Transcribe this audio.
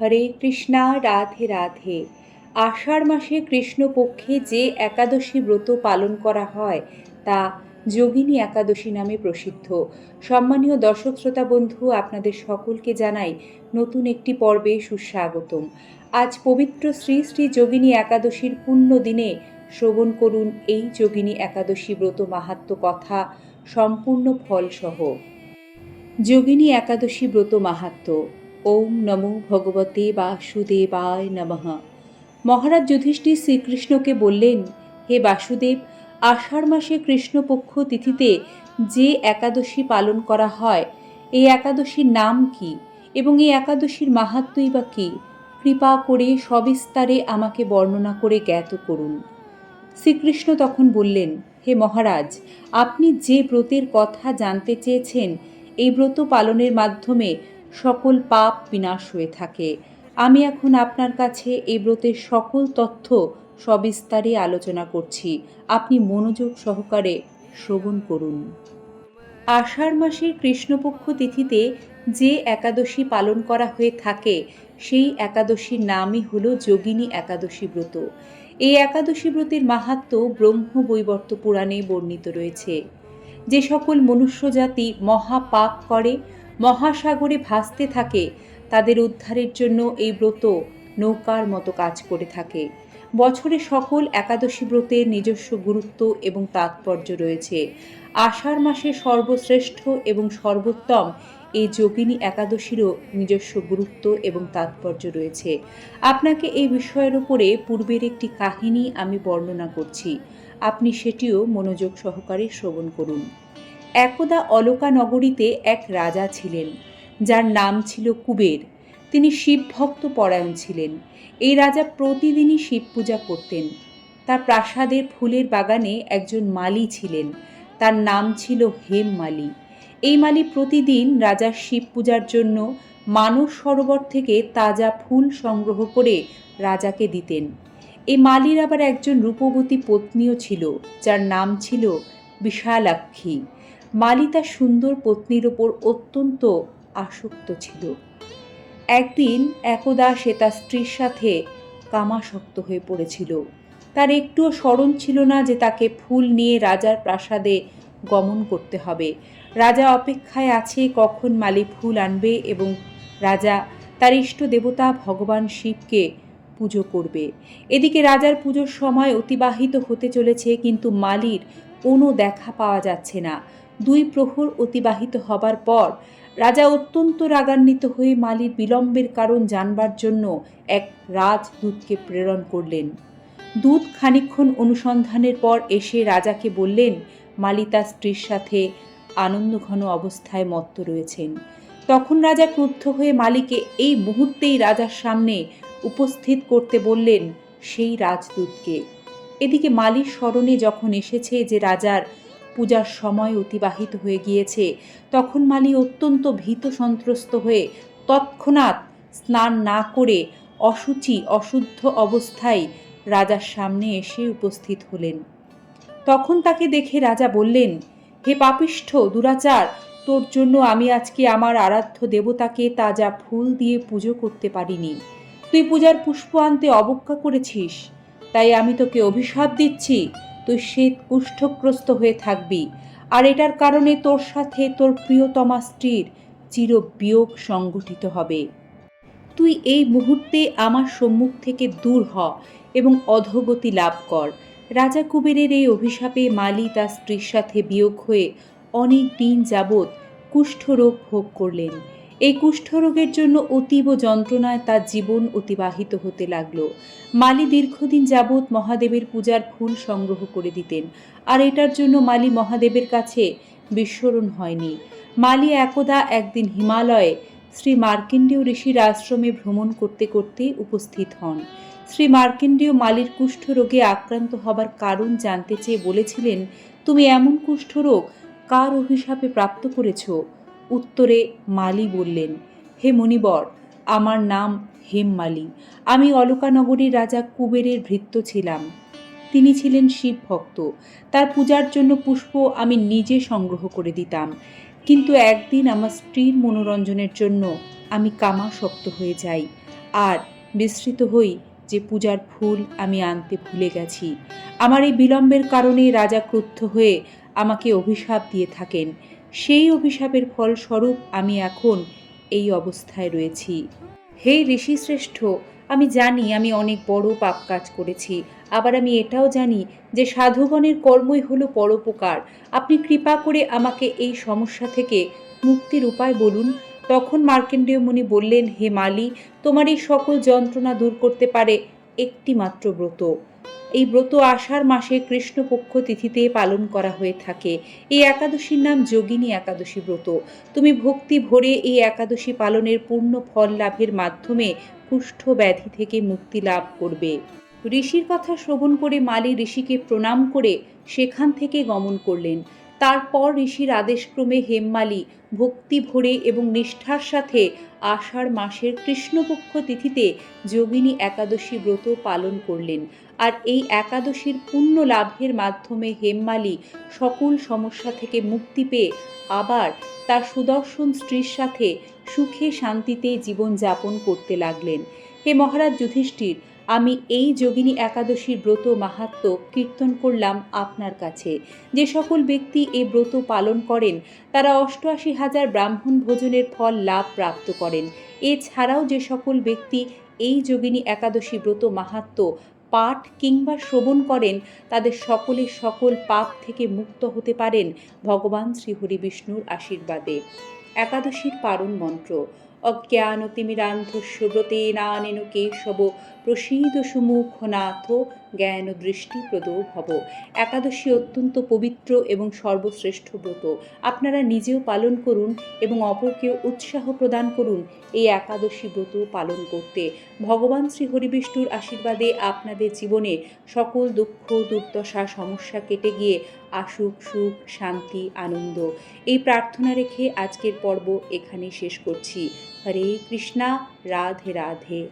হরে কৃষ্ণা, রাধে রাধে। আষাঢ় মাসে কৃষ্ণপক্ষে যে একাদশী ব্রত পালন করা হয়, তা যোগিনী একাদশী নামে প্রসিদ্ধ। সম্মানীয় দর্শক শ্রোতা বন্ধু, আপনাদের সকলকে জানাই নতুন একটি পর্বে সুস্বাগতম। আজ পবিত্র শ্রী শ্রী যোগিনী একাদশীর পুণ্য দিনে শ্রবণ করুন এই যোগিনী একাদশী ব্রত মাহাত্ম কথা, সম্পূর্ণ ফলসহ। যোগিনী একাদশী ব্রত মাহাত্ম ওম নমো ভগবতে বাসুদেবায় নমঃ। মহারাজ যুধিষ্ঠির শ্রীকৃষ্ণকে বললেন, হে বাসুদেব, আষাঢ় মাসে কৃষ্ণপক্ষ তিথিতে যে একাদশী পালন করা হয়, এই একাদশীর নাম কি এবং এই একাদশীর মাহাত্মই বা কী? কৃপা করে সবিস্তারে আমাকে বর্ণনা করে জ্ঞাত করুন। শ্রীকৃষ্ণ তখন বললেন, হে মহারাজ, আপনি যে ব্রতের কথা জানতে চেয়েছেন, এই ব্রত পালনের মাধ্যমে সকল পাপ বিনাশ হয়ে থাকে। আমি এখন আপনার কাছে এই ব্রতের সকল তথ্য সবিস্তারে আলোচনা করছি। আপনি মনোযোগ সহকারে শ্রবণ করুন। আষাঢ় মাসের কৃষ্ণপক্ষ তিথিতে যে একাদশী পালন করা হয়ে থাকে, সেই একাদশীর নামই হল যোগিনী একাদশী ব্রত। এই একাদশী ব্রতের মাহাত্ম ব্রহ্ম বৈবর্ত পুরাণে বর্ণিত রয়েছে। যে সকল মনুষ্যজাতি মহাপাপ করে মহাসাগরে ভাসতে থাকে। তাদের উদ্ধারের জন্য এই ব্রত নৌকার মতো কাজ করে থাকে। বছরে সকল একাদশী ব্রতের নিজস্ব গুরুত্ব এবং তাৎপর্য রয়েছে। আষাঢ় মাসে সর্বশ্রেষ্ঠ এবং সর্বোত্তম এই যোগিনী একাদশীরও নিজস্ব গুরুত্ব এবং তাৎপর্য রয়েছে। আপনাকে এই বিষয়ের উপরে পূর্বের একটি কাহিনী আমি বর্ণনা করছি। আপনি সেটিও মনোযোগ সহকারে শ্রবণ করুন। একদা অলকা নগরীতে এক রাজা ছিলেন, যার নাম ছিল কুবের। তিনি শিবভক্ত পরায়ণ ছিলেন। এই রাজা প্রতিদিনই শিব পূজা করতেন। তার প্রাসাদের ফুলের বাগানে একজন মালি ছিলেন। তার নাম ছিল হেম মালি। এই মালি প্রতিদিন রাজার শিব পূজার জন্য মানস সরোবর থেকে তাজা ফুল সংগ্রহ করে রাজাকে দিতেন। এই মালির আবার একজন রূপবতী পত্নীও ছিল, যার নাম ছিল বিশালাক্ষী। মালি তার সুন্দর পত্নীর ওপর অত্যন্ত আসক্ত ছিল। একদিন একদা সে তার স্ত্রীর সাথে কামাসক্ত হয়ে পড়েছিল। তার একটুও স্মরণ ছিল না যে তাকে ফুল নিয়ে রাজার প্রাসাদে গমন করতে হবে। রাজা অপেক্ষায় আছে কখন মালি ফুল আনবে এবং রাজা তার ইষ্ট দেবতা ভগবান শিবকে পুজো করবে। এদিকে রাজার পুজোর সময় অতিবাহিত হতে চলেছে কিন্তু মালির কোনো দেখা পাওয়া যাচ্ছে না। দুই প্রহর অতিবাহিত হবার পর রাজা অত্যন্ত রাগান্বিত হয়ে মালির বিলম্বের কারণ জানবার জন্য এক রাজদূতকে প্রেরণ করলেন। দূত খানিক্ষণ অনুসন্ধানের পর এসে রাজাকে বললেন, মালি তার স্ত্রীর সাথে আনন্দঘন অবস্থায় মত্ত রয়েছেন। তখন রাজা ক্রুদ্ধ হয়ে মালিকে এই মুহূর্তেই রাজার সামনে উপস্থিত করতে বললেন সেই রাজদূতকে। এদিকে মালির স্মরণে যখন এসেছে যে রাজার পূজার সময় অতিবাহিত হয়ে গিয়েছে। তখন মালি অত্যন্ত ভীত সন্ত্রস্ত হয়ে তৎক্ষণাৎ স্নান না করে অসুচি অশুদ্ধ অবস্থায় রাজার সামনে এসে উপস্থিত হলেন। তখন তাকে দেখে রাজা বললেন, হে পাপিষ্ঠ দুরাচার, তোর জন্য আমি আজকে আমার আরাধ্য দেবতাকে তাজা ফুল দিয়ে পুজো করতে পারিনি। তুই পূজার পুষ্প আনতে অবজ্ঞা করেছিস, তাই আমি তোকে অভিশাপ দিচ্ছি। তুই শ্বেত কুষ্ঠগ্রস্ত হয়ে থাকবি। আর এটার কারণে তোর সাথে তোর প্রিয়তমা স্ত্রীর চির বিয়োগ সংগঠিত হবে। তুই এই মুহূর্তে আমার সম্মুখ থেকে দূর হ এবং অধোগতি লাভ কর। রাজা কুবেরের এই অভিশাপে মালি তার স্ত্রীর সাথে বিয়োগ হয়ে অনেক দিন যাবৎ কুষ্ঠরোগ ভোগ করলেন। এই কুষ্ঠরোগের জন্য অতীব যন্ত্রণায় তার জীবন অতিবাহিত হতে লাগল। মালি দীর্ঘদিন যাবৎ মহাদেবের পূজার ফুল সংগ্রহ করে দিতেন। আর এটার জন্য মালি মহাদেবের কাছে বিস্মরণ হয়নি। মালি একদা একদিন হিমালয়ে শ্রী মার্কেন্ডীয় ঋষির আশ্রমে ভ্রমণ করতে করতে উপস্থিত হন। শ্রী মার্কেন্ডীয় মালির কুষ্ঠরোগে আক্রান্ত হবার কারণ জানতে চেয়ে বলেছিলেন, তুমি এমন কুষ্ঠরোগ কার অভিশাপে প্রাপ্ত করেছ? উত্তরে মালি বললেন, হে মণিবর, আমার নাম হেম মালি। আমি অলকানগরীর রাজা কুবেরের ভৃত্য ছিলাম। তিনি ছিলেন শিব ভক্ত। তার পূজার জন্য পুষ্প আমি নিজে সংগ্রহ করে দিতাম। কিন্তু একদিন আমার স্ত্রীর মনোরঞ্জনের জন্য আমি কামাসক্ত হয়ে যাই। আর বিস্মৃত হই যে পূজার ফুল আমি আনতে ভুলে গেছি। আমার এই বিলম্বের কারণে রাজা ক্রুদ্ধ হয়ে আমাকে অভিশাপ দিয়ে থাকেন। সেই অভিশাপের ফলস্বরূপ আমি এখন এই অবস্থায় রয়েছি। হে ঋষিশ্রেষ্ঠ, আমি জানি আমি অনেক বড় পাপ কাজ করেছি, আবার আমি এটাও জানি যে সাধুগণের কর্মই হলো পরোপকার। আপনি কৃপা করে আমাকে এই সমস্যা থেকে মুক্তির উপায় বলুন। তখন মার্কেন্ডেয় মুনি বললেন, হে মালি, তোমার এই সকল যন্ত্রণা দূর করতে পারে একটি মাত্র ব্রত। এই ব্রত আষাঢ় মাসে কৃষ্ণপক্ষ তিথিতে পালন করা হয়ে থাকে। এই একাদশীর নাম যোগিনী একাদশী ব্রত। তুমি ভক্তি ভরে এই একাদশী পালনের পূর্ণ ফল লাভের মাধ্যমে কুষ্ঠ ব্যাধি থেকে মুক্তি লাভ করবে। ঋষির কথা শ্রবণ করে মালি ঋষিকে প্রণাম করে সেখান থেকে গমন করলেন। তারপর ঋষির আদেশক্রমে হেমমালি ভক্তি ভরে এবং নিষ্ঠার সাথে আষাঢ় মাসের কৃষ্ণপক্ষ তিথিতে যোগিনী একাদশী ব্রত পালন করলেন। আর এই একাদশীর পুণ্য লাভের মাধ্যমে হেমমালি সকল সমস্যা থেকে মুক্তি পেয়ে আবার তার সুদর্শন স্ত্রীর সাথে সুখে শান্তিতে জীবন যাপন করতে লাগলেন। হে মহারাজ যুধিষ্ঠির, আমি এই যোগিনী একাদশীর ব্রত মাহাত্ম কীর্তন করলাম আপনার কাছে। যে সকল ব্যক্তি এই ব্রত পালন করেন, তারা অষ্টআশি হাজার ব্রাহ্মণ ভোজনের ফল লাভ প্রাপ্ত করেন। এছাড়াও যে সকল ব্যক্তি এই যোগিনী একাদশী ব্রত মাহাত্ম পাঠ কিংবা শ্রবণ করেন, তাদের সকলে সকল পাপ থেকে মুক্ত হতে পারেন ভগবান শ্রীহরি বিষ্ণুর আশীর্বাদে। একাদশীর পারণ মন্ত্র অজ্ঞানতিমিরান্ধস্য ব্রতে নানেন কেশব প্রসীদ সুমুখ নাথ জ্ঞান দৃষ্টিপ্রদ ভব। একাদশী অত্যন্ত পবিত্র এবং সর্বশ্রেষ্ঠ ব্রত। আপনারা নিজেও পালন করুন এবং অপরকেও উৎসাহ প্রদান করুন এই একাদশী ব্রত পালন করতে। ভগবান শ্রী হরিবিষ্ণুর আশীর্বাদে আপনাদের জীবনে সকল দুঃখ, দুর্দশা, সমস্যা কেটে গিয়ে আসুক সুখ, শান্তি, আনন্দ। এই প্রার্থনা রেখে আজকের পর্ব এখানে শেষ করছি। হরে কৃষ্ণা, রাধে রাধে।